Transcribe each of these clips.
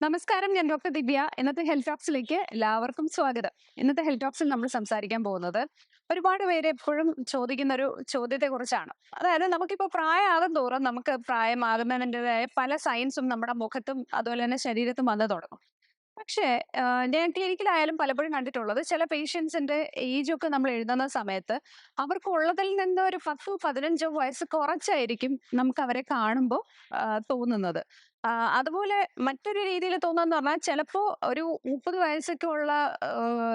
നമസ്കാരം ഞാൻ ഡോക്ടർ ദിവ്യ. ഇന്നത്തെ ഹെൽത്ത് ടോക്സിലേക്ക് എല്ലാവർക്കും സ്വാഗതം. ഇന്നത്തെ ഹെൽത്ത് ടോക്സിൽ നമ്മൾ സംസാരിക്കാൻ പോകുന്നത് ഒരുപാട് പേര് എപ്പോഴും ചോദിക്കുന്ന ഒരു ചോദ്യത്തെ കുറിച്ചാണ് അതായത് നമുക്കിപ്പോൾ പ്രായമാകും തോറും നമുക്ക് പ്രായമാകുന്നതിന്റെതായ പല സയൻസും നമ്മുടെ മുഖത്തും അതുപോലെ തന്നെ ശരീരത്തും വന്നു തുടങ്ങും. പക്ഷേ ഞാൻ ക്ലിനിക്കിലായാലും പലപ്പോഴും കണ്ടിട്ടുള്ളത് ചില പേഷ്യൻസിന്റെ ഏജ് ഒക്കെ നമ്മൾ എഴുതുന്ന സമയത്ത് അവർക്ക് ഉള്ളതിൽ നിന്ന് ഒരു പത്തോ പതിനഞ്ചോ വയസ്സ് കുറച്ചായിരിക്കും നമുക്ക് അവരെ കാണുമ്പോൾ തോന്നുന്നത്. അതുപോലെ മറ്റൊരു രീതിയിൽ തോന്നുക പറഞ്ഞാൽ ചിലപ്പോൾ ഒരു മുപ്പത് വയസ്സൊക്കെ ഉള്ള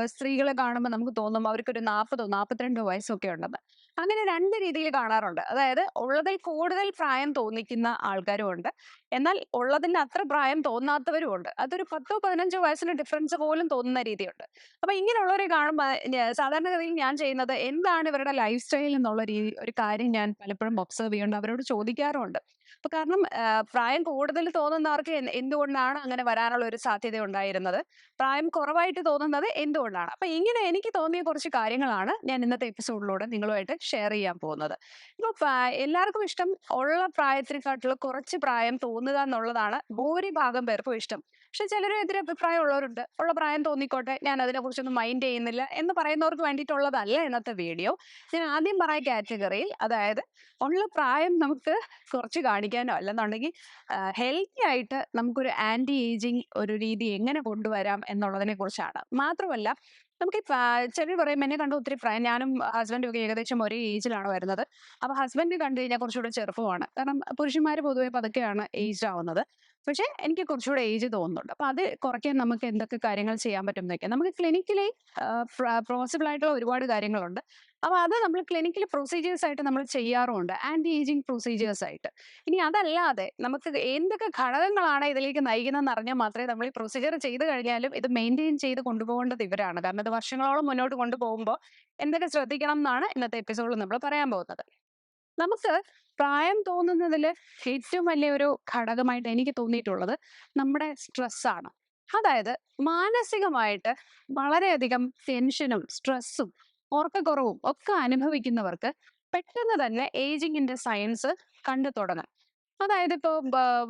സ്ത്രീകളെ കാണുമ്പോൾ നമുക്ക് തോന്നും അവർക്കൊരു നാൽപ്പതോ നാൽപ്പത്തിരണ്ടോ വയസ്സൊക്കെ ഉണ്ടെന്ന്. അങ്ങനെ രണ്ട് രീതിയിൽ കാണാറുണ്ട്. അതായത് ഉള്ളതിൽ കൂടുതൽ പ്രായം തോന്നിക്കുന്ന ആൾക്കാരും ഉണ്ട്. എന്നാൽ ഉള്ളതിന് അത്ര പ്രായം തോന്നാത്തവരും ഉണ്ട്. അതൊരു പത്തോ പതിനഞ്ചോ വയസ്സിന് ഡിഫറൻസ് പോലും തോന്നുന്ന രീതിയുണ്ട്. അപ്പൊ ഇങ്ങനെയുള്ളവരെ കാണുമ്പോൾ സാധാരണഗതിയിൽ ഞാൻ ചെയ്യുന്നത് എന്താണ് ഇവരുടെ ലൈഫ് സ്റ്റൈൽ എന്നുള്ള രീതി ഒരു കാര്യം ഞാൻ പലപ്പോഴും ഒബ്സർവ് ചെയ്യുന്നുണ്ട്. അവരോട് ചോദിക്കാറുണ്ട് അപ്പൊ കാരണം പ്രായം കൂടുതൽ തോന്നുന്നവർക്ക് എന്തുകൊണ്ടാണ് അങ്ങനെ വരാനുള്ള ഒരു സാധ്യത ഉണ്ടായിരുന്നത്? പ്രായം കുറവായിട്ട് തോന്നുന്നത് എന്തുകൊണ്ടാണ്? അപ്പൊ ഇങ്ങനെ എനിക്ക് തോന്നിയ കുറച്ച് കാര്യങ്ങളാണ് ഞാൻ ഇന്നത്തെ എപ്പിസോഡിലൂടെ നിങ്ങളുമായിട്ട് ഷെയർ ചെയ്യാൻ പോകുന്നത്. ഇപ്പൊ എല്ലാവർക്കും ഇഷ്ടം ഉള്ള പ്രായത്തിനെക്കാട്ടിലും കുറച്ച് പ്രായം തോന്നുക എന്നുള്ളതാണ് ഭൂരിഭാഗം പേർക്കും ഇഷ്ടം. പക്ഷെ ചിലർ എതിരഭിപ്രായം ഉള്ളവരുണ്ട്. ഉള്ള പ്രായം തോന്നിക്കോട്ടെ ഞാൻ അതിനെക്കുറിച്ചൊന്നും മൈൻഡ് ചെയ്യുന്നില്ല എന്ന് പറയുന്നവർക്ക് വേണ്ടിയിട്ടുള്ളതല്ല ഇന്നത്തെ വീഡിയോ ഞാൻ ആദ്യം പറയാൻ കാറ്റഗറിയിൽ അതായത് ഉള്ള പ്രായം നമുക്ക് കുറച്ച് കാണിക്കാനോ അല്ലെന്നുണ്ടെങ്കിൽ ഹെൽത്തി ആയിട്ട് നമുക്കൊരു ആന്റി ഏജിങ് ഒരു രീതി എങ്ങനെ കൊണ്ടുവരാം എന്നുള്ളതിനെ കുറിച്ചാണ് മാത്രമല്ല നമുക്ക് ചെറിയ പറയും എന്നെ കണ്ട് ഒത്തിരി പ്രായം ഞാനും ഹസ്ബൻഡും ഒക്കെ ഏകദേശം ഒരേ ഏജിലാണ് വരുന്നത്. അപ്പൊ ഹസ്ബൻഡ് കണ്ടു കഴിഞ്ഞാൽ കുറച്ചുകൂടെ ചെറുപ്പമാണ്. കാരണം പുരുഷന്മാർ പൊതുവെ പതുക്കെയാണ് ഏജ് ആവുന്നത്. പക്ഷേ എനിക്ക് കുറച്ചുകൂടെ ഏജ് തോന്നുന്നുണ്ട്. അപ്പൊ അത് കുറയ്ക്കാൻ നമുക്ക് എന്തൊക്കെ കാര്യങ്ങൾ ചെയ്യാൻ പറ്റും എന്നൊക്കെ. നമുക്ക് ക്ലിനിക്കിലെ പോസിബിൾ ആയിട്ടുള്ള ഒരുപാട് കാര്യങ്ങളുണ്ട്. അപ്പൊ അത് നമ്മൾ ക്ലിനിക്കൽ പ്രൊസീജിയേഴ്സ് ആയിട്ട് നമ്മൾ ചെയ്യാറുണ്ട് ആന്റി ഏജിങ് പ്രൊസീജിയേഴ്സ് ആയിട്ട്. ഇനി അതല്ലാതെ നമുക്ക് എന്തൊക്കെ ഘടകങ്ങളാണ് ഇതിലേക്ക് നയിക്കുന്നതെന്ന് അറിഞ്ഞാൽ മാത്രമേ നമ്മൾ ഈ പ്രൊസീജിയർ ചെയ്ത് കഴിഞ്ഞാലും ഇത് മെയിന്റെയിൻ ചെയ്ത് കൊണ്ടുപോകേണ്ടത് ഇവരാണ്. കാരണം ഇത് വർഷങ്ങളോളം മുന്നോട്ട് കൊണ്ടുപോകുമ്പോൾ എന്തൊക്കെ ശ്രദ്ധിക്കണം എന്നാണ് ഇന്നത്തെ എപ്പിസോഡിൽ നമ്മൾ പറയാൻ പോകുന്നത്. നമുക്ക് പ്രായം തോന്നുന്നതിൽ ഏറ്റവും വലിയ ഒരു ഘടകമായിട്ട് എനിക്ക് തോന്നിയിട്ടുള്ളത് നമ്മുടെ സ്ട്രെസ്സാണ്. അതായത് മാനസികമായിട്ട് വളരെയധികം ടെൻഷനും സ്ട്രെസ്സും ഉറക്കക്കുറവും ഒക്കെ അനുഭവിക്കുന്നവർക്ക് പെട്ടെന്ന് തന്നെ ഏജിങ്ങിന്റെ സയൻസ് കണ്ടു തുടങ്ങും. അതായത് ഇപ്പോൾ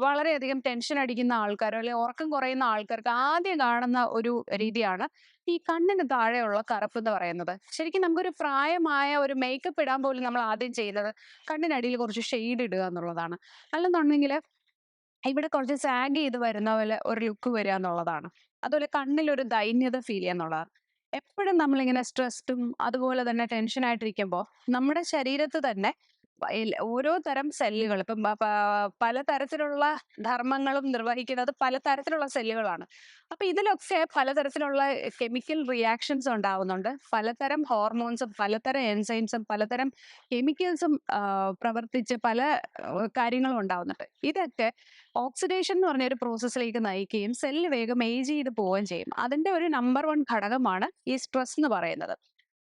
വളരെയധികം ടെൻഷൻ അടിക്കുന്ന ആൾക്കാരോ അല്ലെങ്കിൽ ഉറക്കം കുറയുന്ന ആൾക്കാർക്ക് ആദ്യം കാണുന്ന ഒരു രീതിയാണ് ഈ കണ്ണിന് താഴെയുള്ള കറുപ്പ് എന്ന് പറയുന്നത്. ശരിക്കും നമുക്കൊരു പ്രായമായ ഒരു മേക്കപ്പ് ഇടാൻ പോലും നമ്മൾ ആദ്യം ചെയ്യുന്നത് കണ്ണിനടിയിൽ കുറച്ച് ഷെയ്ഡ് ഇടുക എന്നുള്ളതാണ്. അല്ലെന്നുണ്ടെങ്കിൽ ഇവിടെ കുറച്ച് സാഗ് ചെയ്ത് വരുന്ന പോലെ ഒരു ലുക്ക് വരിക എന്നുള്ളതാണ്. അതുപോലെ കണ്ണിലൊരു ദൈന്യത ഫീൽ ചെയ്യുക എന്നുള്ളതാണ്. എപ്പോഴും നമ്മളിങ്ങനെ സ്ട്രെസ്ഡും അതുപോലെ തന്നെ ടെൻഷൻ ആയിട്ടിരിക്കുമ്പോൾ നമ്മുടെ ശരീരത്ത് തന്നെ ഓരോ തരം സെല്ലുകൾ. ഇപ്പം പല തരത്തിലുള്ള പലതരത്തിലുള്ള ധർമ്മങ്ങളും നിർവഹിക്കുന്നത് പലതരത്തിലുള്ള സെല്ലുകളാണ്. അപ്പൊ ഇതിലൊക്കെ പലതരത്തിലുള്ള കെമിക്കൽ റിയാക്ഷൻസ് ഉണ്ടാവുന്നുണ്ട്. പലതരം ഹോർമോൺസും പലതരം എൻസൈംസും പലതരം കെമിക്കൽസും പ്രവർത്തിച്ച് പല കാര്യങ്ങളും ഉണ്ടാവുന്നുണ്ട്. ഇതൊക്കെ ഓക്സിഡേഷൻ എന്ന് പറഞ്ഞ ഒരു പ്രോസസ്സിലേക്ക് നയിക്കുകയും സെല്ല് വേഗം ഏജ് ചെയ്ത് പോവുകയും ചെയ്യും. അതിന്റെ ഒരു നമ്പർ വൺ ഘടകമാണ് ഈ സ്ട്രെസ് എന്ന് പറയുന്നത്.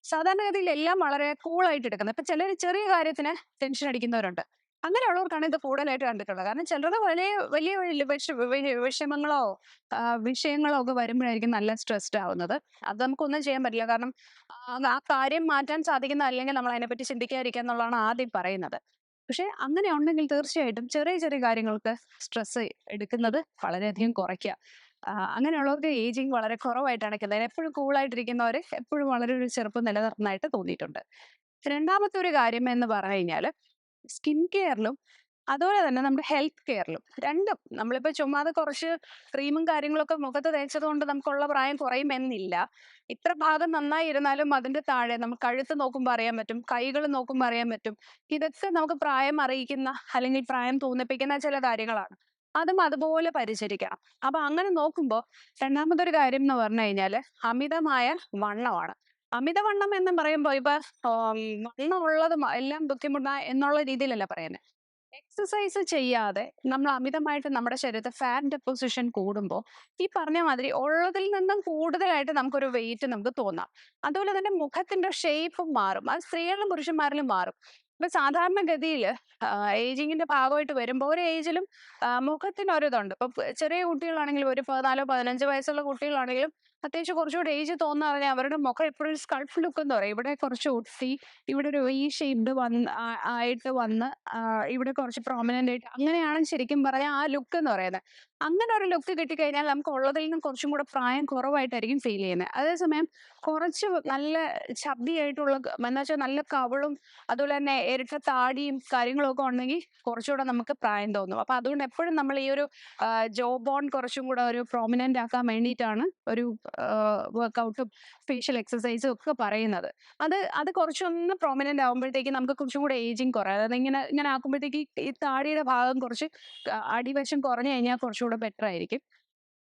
സാധാരണഗതിയിൽ എല്ലാം വളരെ കൂളായിട്ട് എടുക്കുന്നത്. ഇപ്പൊ ചിലർ ചെറിയ കാര്യത്തിന് ടെൻഷൻ അടിക്കുന്നവരുണ്ട്. അങ്ങനെയുള്ളവർക്കാണ് ഇത് കൂടുതലായിട്ട് കണ്ടിട്ടുള്ളത്. കാരണം ചിലരുടെ വലിയ വലിയ വലിയ വിഷ- വിഷമങ്ങളോ വിഷയങ്ങളോ ഒക്കെ വരുമ്പോഴായിരിക്കും നല്ല സ്ട്രെസ്ഡ് ആവുന്നത്. അത് നമുക്കൊന്നും ചെയ്യാൻ പറ്റില്ല. കാരണം ആ കാര്യം മാറ്റാൻ സാധിക്കുന്ന അല്ലെങ്കിൽ നമ്മൾ അതിനെപ്പറ്റി ചിന്തിക്കാതിരിക്കുക എന്നുള്ളതാണ് ആദ്യം പറയുന്നത്. പക്ഷെ അങ്ങനെ ഉണ്ടെങ്കിൽ തീർച്ചയായിട്ടും ചെറിയ ചെറിയ കാര്യങ്ങൾക്ക് സ്ട്രെസ് എടുക്കുന്നത് വളരെയധികം കുറയ്ക്കുക. അങ്ങനെയുള്ളവർക്ക് ഏജിങ് വളരെ കുറവായിട്ടാണ് കിട്ടുന്നത് എപ്പോഴും കൂളായിട്ടിരിക്കുന്നവർ എപ്പോഴും വളരെ ഒരു ചെറുപ്പം നിലനിർത്തുന്നതായിട്ട് തോന്നിയിട്ടുണ്ട്. രണ്ടാമത്തെ ഒരു കാര്യം എന്ന് പറഞ്ഞു കഴിഞ്ഞാൽ സ്കിൻ കെയറിലും അതുപോലെ തന്നെ നമ്മുടെ ഹെൽത്ത് കെയറിലും രണ്ടും നമ്മളിപ്പോൾ ചുമ്മാതെ കുറച്ച് ക്രീമും കാര്യങ്ങളൊക്കെ മുഖത്ത് തേച്ചത് കൊണ്ട് നമുക്കുള്ള പ്രായം കുറയുമെന്നില്ല. ഇത്ര ഭാഗം നന്നായി ഇരുന്നാലും അതിന്റെ താഴെ നമുക്ക് കഴുത്ത് നോക്കുമ്പോൾ അറിയാൻ പറ്റും കൈകൾ നോക്കുമ്പോൾ അറിയാൻ പറ്റും. ഇതൊക്കെ നമുക്ക് പ്രായം അറിയിക്കുന്ന അല്ലെങ്കിൽ പ്രായം തോന്നിപ്പിക്കുന്ന ചില കാര്യങ്ങളാണ്. അതും അതുപോലെ പരിചരിക്കണം. അപ്പൊ അങ്ങനെ നോക്കുമ്പോൾ രണ്ടാമതൊരു കാര്യം എന്ന് പറഞ്ഞു കഴിഞ്ഞാൽ അമിതമായ വണ്ണമാണ്. അമിതവണ്ണം എന്ന് പറയുമ്പോൾ ഇപ്പൊ വണ്ണമുള്ളത് എല്ലാം ബുദ്ധിമുട്ടാ എന്നുള്ള രീതിയിലല്ല പറയുന്നത് എക്സസൈസ് ചെയ്യാതെ നമ്മൾ അമിതമായിട്ട് നമ്മുടെ ശരീരത്തെ ഫാറ്റ് ഡെപ്പോസിഷൻ കൂടുമ്പോൾ ഈ പറഞ്ഞ മാതിരി ഉള്ളതിൽ നിന്നും കൂടുതലായിട്ട് നമുക്കൊരു വെയിറ്റ് നമുക്ക് തോന്നാം. അതുപോലെ തന്നെ മുഖത്തിന്റെ ഷേപ്പും മാറും. അത് സ്ത്രീകളിലും പുരുഷന്മാരിലും മാറും. ഇപ്പൊ സാധാരണഗതിയിൽ ഏജിങ്ങിന്റെ ഭാഗമായിട്ട് വരുമ്പോൾ ഓരോ ഏജിലും മുഖത്തിന് ഒരിതുണ്ട് ഇപ്പൊ ചെറിയ കുട്ടികളാണെങ്കിലും ഒരു പതിനാലോ പതിനഞ്ചോ വയസ്സുള്ള കുട്ടികളാണെങ്കിലും അത്യാവശ്യം കുറച്ചുകൂടെ ഏജ് തോന്നാറില്ല അവരുടെ മുഖം എപ്പോഴും സ്കൾഫ് ലുക്ക് എന്ന് പറയും. ഇവിടെ കുറച്ച് ഒട്ടി ഇവിടെ ഒരു ഈ ഷേപ്ഡ് വന്ന് ആയിട്ട് വന്ന് ഇവിടെ കുറച്ച് പ്രോമിനന്റ് ആയിട്ട് അങ്ങനെയാണ് ശരിക്കും പറഞ്ഞാൽ ആ ലുക്ക് എന്ന് പറയുന്നത്. അങ്ങനെ ഒരു ലുക്ക് കിട്ടിക്കഴിഞ്ഞാൽ നമുക്ക് ഉള്ളതിൽ നിന്നും കുറച്ചും കൂടെ പ്രായം കുറവായിട്ടായിരിക്കും ഫീൽ ചെയ്യുന്നത്. അതേസമയം കുറച്ച് നല്ല ചബ്ബിയായിട്ടുള്ള എന്താ വെച്ചാൽ നല്ല കവളും അതുപോലെ തന്നെ ഇരട്ട താടിയും കാര്യങ്ങളൊക്കെ ഉണ്ടെങ്കിൽ കുറച്ചുകൂടെ നമുക്ക് പ്രായം തോന്നും. അപ്പൊ അതുകൊണ്ട് എപ്പോഴും നമ്മൾ ഈ ഒരു ജോ ബോൺ കുറച്ചും കൂടെ ഒരു പ്രോമിനന്റ് ആക്കാൻ വേണ്ടിയിട്ടാണ് ഒരു വർക്കൗട്ടും ഫേഷ്യൽ എക്സസൈസും ഒക്കെ പറയുന്നത്. അത് അത് കുറച്ചൊന്ന് പ്രോമിനന്റ് ആകുമ്പോഴത്തേക്ക് നമുക്ക് കുറച്ചും കൂടെ ഏജിങ് കുറയും. അതായത് ഇങ്ങനെ ഇങ്ങനെ ആക്കുമ്പോഴത്തേക്ക് ഈ താടിയുടെ ഭാഗം കുറച്ച് അടിവശം കുറഞ്ഞു കഴിഞ്ഞാൽ കുറച്ചുകൂടെ ബെറ്റർ ആയിരിക്കും.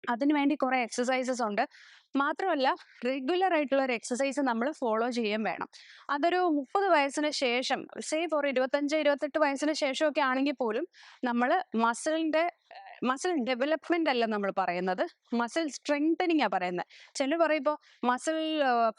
അതിന് വേണ്ടി കുറെ എക്സസൈസസ് ഉണ്ട്. മാത്രമല്ല റെഗുലർ ആയിട്ടുള്ള ഒരു എക്സസൈസ് നമ്മൾ ഫോളോ ചെയ്യാൻ വേണം. അതൊരു മുപ്പത് വയസ്സിന് ശേഷം സേ ഫോർ ഇരുപത്തഞ്ച് ഇരുപത്തെട്ട് വയസ്സിന് ശേഷമൊക്കെ ആണെങ്കിൽ പോലും നമ്മൾ മസിലിന്റെ മസിൽ ഡെവലപ്മെന്റ് അല്ല നമ്മൾ പറയുന്നത്. മസിൽ സ്ട്രെങ്തനിങ് ആ പറയുന്നത് ചിലർ പറയുമ്പോൾ മസിൽ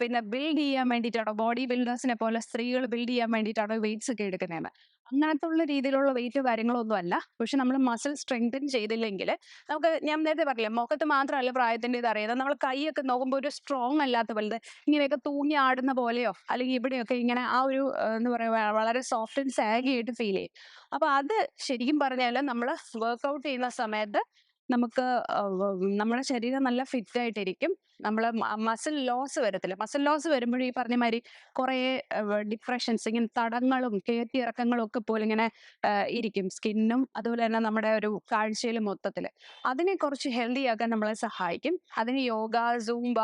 പിന്നെ ബിൽഡ് ചെയ്യാൻ വേണ്ടിയിട്ടാണോ ബോഡി ബിൽഡേഴ്സിനെ പോലെ സ്ത്രീകൾ ബിൽഡ് ചെയ്യാൻ വേണ്ടിയിട്ടാണോ വെയിറ്റ്സ് ഒക്കെ എടുക്കുന്നതെന്ന് അങ്ങനത്തെ ഉള്ള രീതിയിലുള്ള വെയിറ്റ് കാര്യങ്ങളൊന്നും അല്ല. പക്ഷെ നമ്മൾ മസിൽ സ്ട്രെങ്തൻ ചെയ്തില്ലെങ്കിൽ നമുക്ക് ഞാൻ നേരത്തെ പറഞ്ഞില്ലേ മുഖത്ത് മാത്രമല്ല പ്രായത്തിന്റെ ഇത് അറിയുന്നത് നമ്മൾ കൈയൊക്കെ നോക്കുമ്പോൾ ഒരു സ്ട്രോങ് അല്ലാത്ത വലുത് ഇങ്ങനെയൊക്കെ തൂങ്ങി ആടുന്ന പോലെയോ അല്ലെങ്കിൽ ഇവിടെയൊക്കെ ഇങ്ങനെ ആ ഒരു എന്ന് പറയുക വളരെ സോഫ്റ്റ് ആൻഡ് സാഗി ആയിട്ട് ഫീൽ ചെയ്യും. അപ്പൊ അത് ശരിക്കും പറഞ്ഞാൽ നമ്മൾ വർക്ക്ഔട്ട് ചെയ്യുന്ന സമയത്ത് നമുക്ക് നമ്മുടെ ശരീരം നല്ല ഫിറ്റ് ആയിട്ടിരിക്കും. നമ്മൾ മസിൽ ലോസ് വരത്തില്ല. മസിൽ ലോസ് വരുമ്പോഴും ഈ പറഞ്ഞ മാതിരി കുറേ ഡിപ്രഷൻസ് ഇങ്ങനെ തടങ്ങളും കയറ്റി ഇറക്കങ്ങളും ഒക്കെ പോലെ ഇങ്ങനെ ഇരിക്കും സ്കിന്നും അതുപോലെ തന്നെ നമ്മുടെ ഒരു കാഴ്ചയിലും മൊത്തത്തിൽ അതിനെ കുറച്ച് ഹെൽത്തി ആക്കാൻ നമ്മളെ സഹായിക്കും. അതിന് യോഗ സൂംബ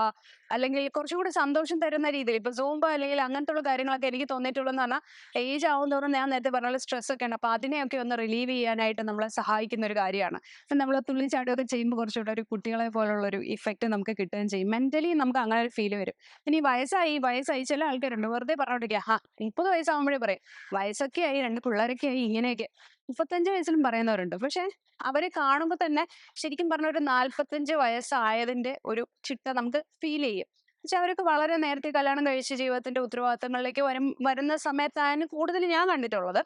അല്ലെങ്കിൽ കുറച്ചുകൂടി സന്തോഷം തരുന്ന രീതിയിൽ ഇപ്പൊ സൂംബ അല്ലെങ്കിൽ അങ്ങനത്തെ ഉള്ള കാര്യങ്ങളൊക്കെ എനിക്ക് തോന്നിയിട്ടുള്ളതെന്ന് പറഞ്ഞാൽ ഏജ് ആവും തോറും ഞാൻ നേരത്തെ പറഞ്ഞ സ്ട്രെസ് ഒക്കെ ഉണ്ട്. അപ്പൊ അതിനെയൊക്കെ ഒന്ന് റിലീവ് ചെയ്യാനായിട്ട് നമ്മളെ സഹായിക്കുന്ന ഒരു കാര്യമാണ്. നമ്മൾ തുള്ളിച്ചാടുകയൊക്കെ ചെയ്യുമ്പോൾ കുറച്ചുകൂടെ ഒരു കുട്ടികളെ പോലുള്ള ഒരു ഇഫക്റ്റ് നമുക്ക് കിട്ടുകയും ചെയ്യും. മെന്റലി നമുക്ക് അങ്ങനെ ഒരു ഫീൽ വരും. ഇനി വയസ്സായി വയസ്സായി ചില ആൾക്കാരുണ്ട്. വെറുതെ പറഞ്ഞോണ്ടിരിക്കുക ആ മുപ്പത് വയസ്സാകുമ്പോഴേ പറയും വയസ്സൊക്കെ ആയി രണ്ട് പിള്ളേരൊക്കെ ആയി ഇങ്ങനെയൊക്കെ. മുപ്പത്തഞ്ച് വയസ്സിലും പറയുന്നവരുണ്ട്. പക്ഷെ അവരെ കാണുമ്പോൾ തന്നെ ശരിക്കും പറഞ്ഞ ഒരു നാല്പത്തഞ്ച് വയസ്സായതിന്റെ ഒരു ചിട്ട നമുക്ക് ഫീൽ ചെയ്യും. പക്ഷെ അവരൊക്കെ വളരെ നേരത്തെ കല്യാണം കഴിച്ച് ജീവിതത്തിന്റെ ഉത്തരവാദിത്തങ്ങളിലേക്ക് വരും വരുന്ന സമയത്താണ് കൂടുതൽ ഞാൻ കണ്ടിട്ടുള്ളത്.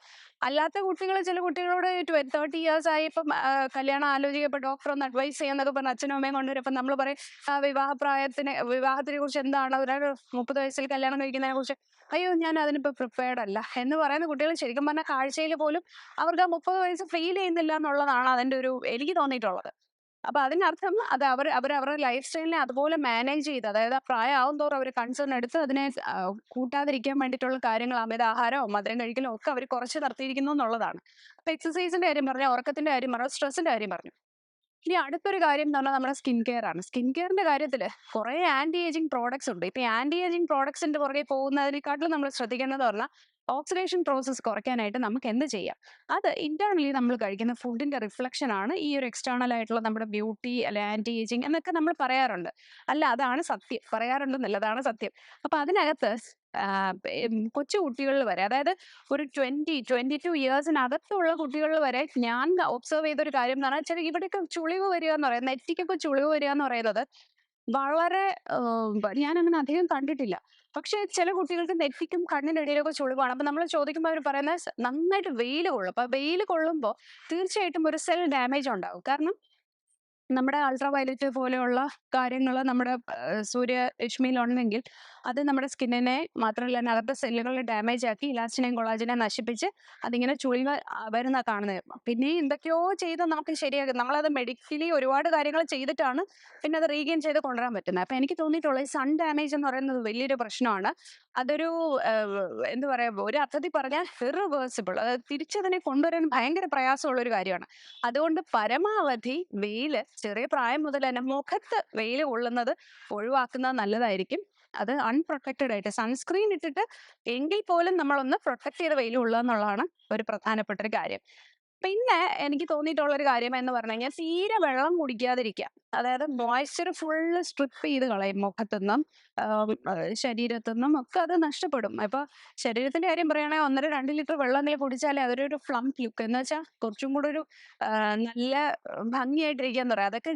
അല്ലാത്ത കുട്ടികൾ ചില കുട്ടികളോട് തേർട്ടി ഇയേഴ്സ് ആയി ഇപ്പം കല്യാണം ആലോചിക്കപ്പോൾ ഡോക്ടർ ഒന്ന് അഡ്വൈസ് ചെയ്യാന്നൊക്കെ പറഞ്ഞ് അച്ഛനും അമ്മയും കൊണ്ടുവരും നമ്മൾ പറയും വിവാഹപ്രായത്തിന് വിവാഹത്തിനെ കുറിച്ച് എന്താണ്? ഒരാൾ മുപ്പത് വയസ്സിൽ കല്യാണം കഴിക്കുന്നതിനെ കുറിച്ച് അയ്യോ ഞാൻ അതിനിപ്പോ പ്രിപ്പയർഡ് അല്ല എന്ന് പറയുന്ന കുട്ടികൾ ശരിക്കും പറഞ്ഞാൽ കാഴ്ചയിൽ പോലും അവർക്ക് ആ മുപ്പത് വയസ്സ് ഫീൽ ചെയ്യുന്നില്ല എന്നുള്ളതാണ് അതിന്റെ ഒരു എനിക്ക് തോന്നിയിട്ടുള്ളത്. അപ്പൊ അതിനർത്ഥം അത് അവർ അവർ അവരുടെ ലൈഫ് സ്റ്റൈലിനെ അതുപോലെ മാനേജ് ചെയ്ത് അതായത് ആ പ്രായമാവും തോറും അവർ കൺസേൺ എടുത്ത് അതിനെ കൂട്ടാതിരിക്കാൻ വേണ്ടിയിട്ടുള്ള കാര്യങ്ങൾ അമിത ആഹാരമോ മധുരം കഴിക്കലോ ഒക്കെ അവർ കുറച്ച് നിർത്തിയിരിക്കുന്നു എന്നുള്ളതാണ്. അപ്പൊ എക്സസൈസിന്റെ കാര്യം പറഞ്ഞു ഉറക്കത്തിന്റെ കാര്യം പറഞ്ഞു സ്ട്രെസ്സിന്റെ കാര്യം പറഞ്ഞു. ഇനി അടുത്തൊരു കാര്യം എന്ന് പറഞ്ഞാൽ നമ്മുടെ സ്കിൻ കെയർ ആണ്. സ്കിൻ കെയറിന്റെ കാര്യത്തിൽ കുറെ ആന്റി ഏജിങ് പ്രോഡക്ട്സ് ഉണ്ട്. ഇപ്പൊ ആന്റി ഏജിങ് പ്രോഡക്ട്സിന്റെ പുറകെ പോകുന്നതിനെക്കാട്ടിലും നമ്മൾ ശ്രദ്ധിക്കേണ്ടത് പറഞ്ഞാൽ ഓക്സിഡേഷൻ പ്രോസസ്സ് കുറയ്ക്കാനായിട്ട് നമുക്ക് എന്ത് ചെയ്യാം? അത് ഇന്റേണലി നമ്മൾ കഴിക്കുന്ന ഫുഡിന്റെ റിഫ്ലക്ഷൻ ആണ് ഈ ഒരു എക്സ്റ്റേണൽ ആയിട്ടുള്ള നമ്മുടെ ബ്യൂട്ടി അല്ലെ ആന്റി ഏജിങ് എന്നൊക്കെ നമ്മൾ പറയാറുണ്ട്. അല്ല അതാണ് സത്യം. പറയാറുണ്ടെന്നല്ല അതാണ് സത്യം. അപ്പൊ അതിനകത്ത് കൊച്ചു കുട്ടികളിൽ വരെ അതായത് ഒരു ട്വന്റി ട്വന്റി ടു ഇയേഴ്സിനകത്തുള്ള കുട്ടികളിൽ വരെ ഞാൻ ഒബ്സർവ് ചെയ്ത ഒരു കാര്യം എന്ന് പറഞ്ഞാൽ ചില ഇവിടെയൊക്കെ ചുളിവ് വരിക എന്ന് പറയുന്നത് നെറ്റിക്കൊക്കെ ചുളിവ് വരിക എന്ന് പറയുന്നത് വളരെ ഞാൻ അങ്ങനെ അധികം കണ്ടിട്ടില്ല. പക്ഷെ ചില കുട്ടികൾക്ക് നെറ്റിക്കും കണ്ണിനിടയിലൊക്കെ ചുളിവാണ്. അപ്പൊ നമ്മൾ ചോദിക്കുമ്പോൾ അവർ പറയുന്നത് നന്നായിട്ട് വെയിൽ കൊള്ളും. അപ്പൊ വെയിൽ കൊള്ളുമ്പോൾ തീർച്ചയായിട്ടും ഒരു സെൽ ഡാമേജ് ഉണ്ടാവും കാരണം നമ്മുടെ അൾട്രാ വയലറ്റ് പോലെയുള്ള കാര്യങ്ങൾ നമ്മുടെ സൂര്യ രശ്മിയിലുണ്ടെങ്കിൽ അത് നമ്മുടെ സ്കിന്നിനെ മാത്രമല്ല നടത്ത സെല്ലുകളെ ഡാമേജ് ആക്കി ഇലാസ്റ്റിനെയും കൊളാജിനെ നശിപ്പിച്ച് അതിങ്ങനെ ചുളികൾ വരുന്ന കാണുന്നത്. പിന്നെ എന്തൊക്കെയോ ചെയ്ത് നമുക്ക് ശരിയാക്കും നമ്മളത് മെഡിക്കലി ഒരുപാട് കാര്യങ്ങൾ ചെയ്തിട്ടാണ് പിന്നെ അത് റീഗെയിൻ ചെയ്ത് കൊണ്ടുവരാൻ പറ്റുന്നത്. അപ്പം എനിക്ക് തോന്നിയിട്ടുള്ളത് ഈ സൺ ഡാമേജ് എന്ന് പറയുന്നത് വലിയൊരു പ്രശ്നമാണ്. അതൊരു എന്ത് പറയുക പറയാ ഒരു അർത്ഥത്തിൽ പറഞ്ഞാൽ ഇറിവേഴ്സിബിൾ അതായത് തിരിച്ചതിനെ കൊണ്ടുവരാൻ ഭയങ്കര പ്രയാസമുള്ള ഒരു കാര്യമാണ്. അതുകൊണ്ട് പരമാവധി വെയിൽ ചെറിയ പ്രായം മുതൽ തന്നെ മുഖത്ത് വെയിൽ കൊള്ളുന്നത് ഒഴിവാക്കുന്നത് നല്ലതായിരിക്കും. അത് അൺപ്രൊട്ടക്റ്റഡ് ആയിട്ട് സൺസ്ക്രീൻ ഇട്ടിട്ട് എങ്കിൽ പോലും നമ്മളൊന്ന് പ്രൊട്ടക്ട് ചെയ്ത വെയിൽ കൊള്ളുക എന്നുള്ളതാണ് ഒരു പ്രധാനപ്പെട്ട ഒരു കാര്യം. പിന്നെ എനിക്ക് തോന്നിയിട്ടുള്ളൊരു കാര്യം എന്ന് പറഞ്ഞു കഴിഞ്ഞാൽ തീരെ വെള്ളം കുടിക്കാതിരിക്കുക അതായത് മോയ്സ്ചർ ഫുള്ള് സ്ട്രിപ്പ് ചെയ്ത് കളയും മുഖത്തുനിന്നും നിന്നും ശരീരത്തു ശരീരത്തുനിന്നും ഒക്കെ അത് നഷ്ടപ്പെടും. അപ്പൊ ശരീരത്തിന്റെ കാര്യം പറയുകയാണെങ്കിൽ ഒന്നര രണ്ട് ലിറ്റർ വെള്ളം നീ കുടിച്ചാലേ അതൊരു ഫ്ലം ലുക്ക് എന്ന് വെച്ചാൽ കുറച്ചും കൂടെ ഒരു നല്ല ഭംഗിയായിട്ടിരിക്കാന്ന് പറയാം. അതൊക്കെ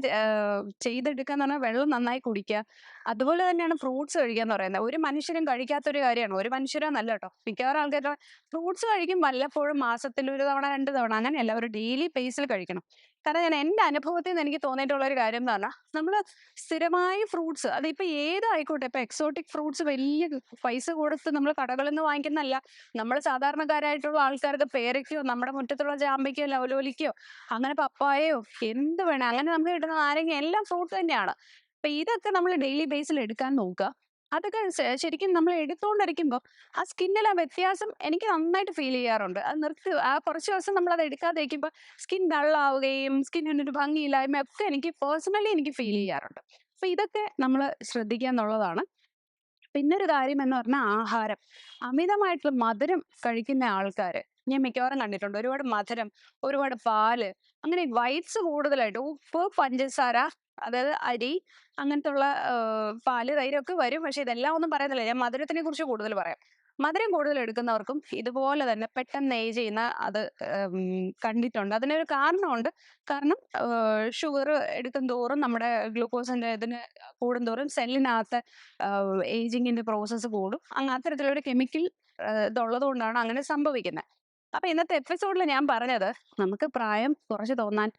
ചെയ്തെടുക്കാന്ന് പറഞ്ഞാൽ വെള്ളം നന്നായി കുടിക്കുക. അതുപോലെ തന്നെയാണ് ഫ്രൂട്ട്സ് കഴിക്കാന്ന് പറയുന്നത്. ഒരു മനുഷ്യരും കഴിക്കാത്തൊരു കാര്യമാണ്. ഒരു മനുഷ്യരോ നല്ല കേട്ടോ. മിക്കവാറും ആൾക്കാർ ഫ്രൂട്ട്സ് കഴിക്കും വല്ലപ്പോഴും മാസത്തിൽ ഒരു തവണ രണ്ട് തവണ. അങ്ങനെയല്ല ഒരു ഡെയിലി ബേസിൽ കഴിക്കണം. കാരണം ഞാൻ എന്റെ അനുഭവത്തിൽ നിന്ന് എനിക്ക് തോന്നിയിട്ടുള്ള ഒരു കാര്യം എന്ന് പറഞ്ഞാൽ നമ്മൾ സ്ഥിരമായി ഫ്രൂട്ട്സ് അതിപ്പോൾ ഏതായിക്കോട്ടെ ഇപ്പോൾ എക്സോട്ടിക് ഫ്രൂട്ട്സ് വലിയ പൈസ കൊടുത്ത് നമ്മൾ കടകളിൽ നിന്ന് വാങ്ങിക്കുന്നതല്ല. നമ്മൾ സാധാരണക്കാരായിട്ടുള്ള ആൾക്കാർക്ക് പേരയ്ക്കോ നമ്മുടെ മുറ്റത്തുള്ള ജാമ്പയ്ക്കോ ലവലോലിക്കോ അങ്ങനെ പപ്പായയോ എന്ത് വേണം അങ്ങനെ നമുക്ക് കിട്ടുന്ന ആരെങ്കിലും എല്ലാം ഫ്രൂട്ട് തന്നെയാണ്. അപ്പം ഇതൊക്കെ നമ്മൾ ഡെയിലി ബേസിൽ എടുക്കാൻ നോക്കുക. അതൊക്കെ ശരിക്കും നമ്മൾ എടുത്തുകൊണ്ടിരിക്കുമ്പോൾ ആ സ്കിന്നിൽ ആ വ്യത്യാസം എനിക്ക് നന്നായിട്ട് ഫീൽ ചെയ്യാറുണ്ട്. അത് നിർത്തി ആ കുറച്ച് ദിവസം നമ്മൾ അത് എടുക്കാതെ ഇരിക്കുമ്പോൾ സ്കിൻ ഡള്ളാവുകയും സ്കിന്നിനൊരു ഭംഗിയില്ലായ്മ ഒക്കെ എനിക്ക് പേഴ്സണലി എനിക്ക് ഫീൽ ചെയ്യാറുണ്ട്. അപ്പൊ ഇതൊക്കെ നമ്മൾ ശ്രദ്ധിക്കുക എന്നുള്ളതാണ്. പിന്നെ ഒരു കാര്യം എന്ന് പറഞ്ഞാൽ ആഹാരം. അമിതമായിട്ടുള്ള മധുരം കഴിക്കുന്ന ആൾക്കാർ ഞാൻ മിക്കവാറും കണ്ടിട്ടുണ്ട്. ഒരുപാട് മധുരം ഒരുപാട് പാൽ അങ്ങനെ വൈറ്റ്സ് കൂടുതലായിട്ട് ഉപ്പ് പഞ്ചസാര അതായത് അരി അങ്ങനത്തെ ഉള്ള പാൽ തൈരൊക്കെ വരും. പക്ഷെ ഇതെല്ലാം ഒന്നും പറയുന്നില്ല. ഞാൻ മധുരത്തിനെ കുറിച്ച് കൂടുതൽ പറയാം. മധുരം കൂടുതൽ എടുക്കുന്നവർക്കും ഇതുപോലെ തന്നെ പെട്ടെന്ന് ഏജ് ചെയ്യുന്ന അത് കണ്ടിട്ടുണ്ട്. അതിനൊരു കാരണമുണ്ട്. കാരണം ഷുഗർ എടുക്കും തോറും നമ്മുടെ ഗ്ലൂക്കോസിന്റെ ഇതിന് കൂടുന്തോറും സെല്ലിനകത്ത് ഏജിങ്ങിന്റെ പ്രോസസ്സ് കൂടും. അങ്ങ് അത്തരത്തിലൊരു കെമിക്കൽ ഇതുള്ളത് കൊണ്ടാണ് അങ്ങനെ സംഭവിക്കുന്നത്. അപ്പൊ ഇന്നത്തെ എപ്പിസോഡിൽ ഞാൻ പറഞ്ഞത് നമുക്ക് പ്രായം കുറച്ച് തോന്നാൻ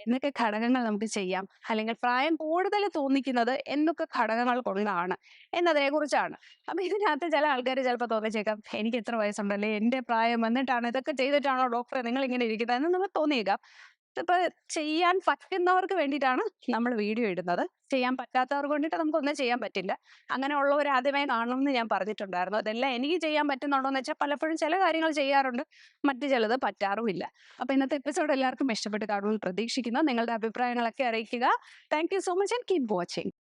എന്തൊക്കെ ഘടകങ്ങൾ നമുക്ക് ചെയ്യാം. അല്ലെങ്കിൽ പ്രായം കൂടുതൽ തോന്നിക്കുന്നത് എന്തൊക്കെ ഘടകങ്ങൾ കൊണ്ടാണ് എന്നതിനെ കുറിച്ചാണ് അപ്പൊ ഇതിനകത്ത് ചില ആൾക്കാർ ചിലപ്പോൾ തോന്നിച്ചേക്കാം എനിക്ക് എത്ര വയസ്സുണ്ടല്ലേ? എന്റെ പ്രായം വന്നിട്ടാണ് ഇതൊക്കെ ചെയ്തിട്ടാണോ ഡോക്ടറെ നിങ്ങൾ ഇങ്ങനെ ഇരിക്കുന്നത് എന്ന് നമുക്ക് തോന്നിയേക്കാം. ഇപ്പൊ ചെയ്യാൻ പറ്റുന്നവർക്ക് വേണ്ടിയിട്ടാണ് നമ്മൾ വീഡിയോ ഇടുന്നത്. ചെയ്യാൻ പറ്റാത്തവർക്ക് വേണ്ടിയിട്ട് നമുക്കൊന്നും ചെയ്യാൻ പറ്റില്ല. അങ്ങനെ ഉള്ളവർ ആദ്യമായി കാണണമെന്ന് ഞാൻ പറഞ്ഞിട്ടുണ്ടായിരുന്നു. അതെല്ലാം എനിക്ക് ചെയ്യാൻ പറ്റുന്നുണ്ടോ എന്ന് വെച്ചാൽ പലപ്പോഴും ചില കാര്യങ്ങൾ ചെയ്യാറുണ്ട്. മറ്റു ചിലത് പറ്റാറുമില്ല. അപ്പൊ ഇന്നത്തെ എപ്പിസോഡ് എല്ലാവർക്കും ഇഷ്ടപ്പെട്ട് കാണുമെന്ന് പ്രതീക്ഷിക്കുന്നു. നിങ്ങളുടെ അഭിപ്രായങ്ങളൊക്കെ അറിയിക്കുക. Thank so much and keep watching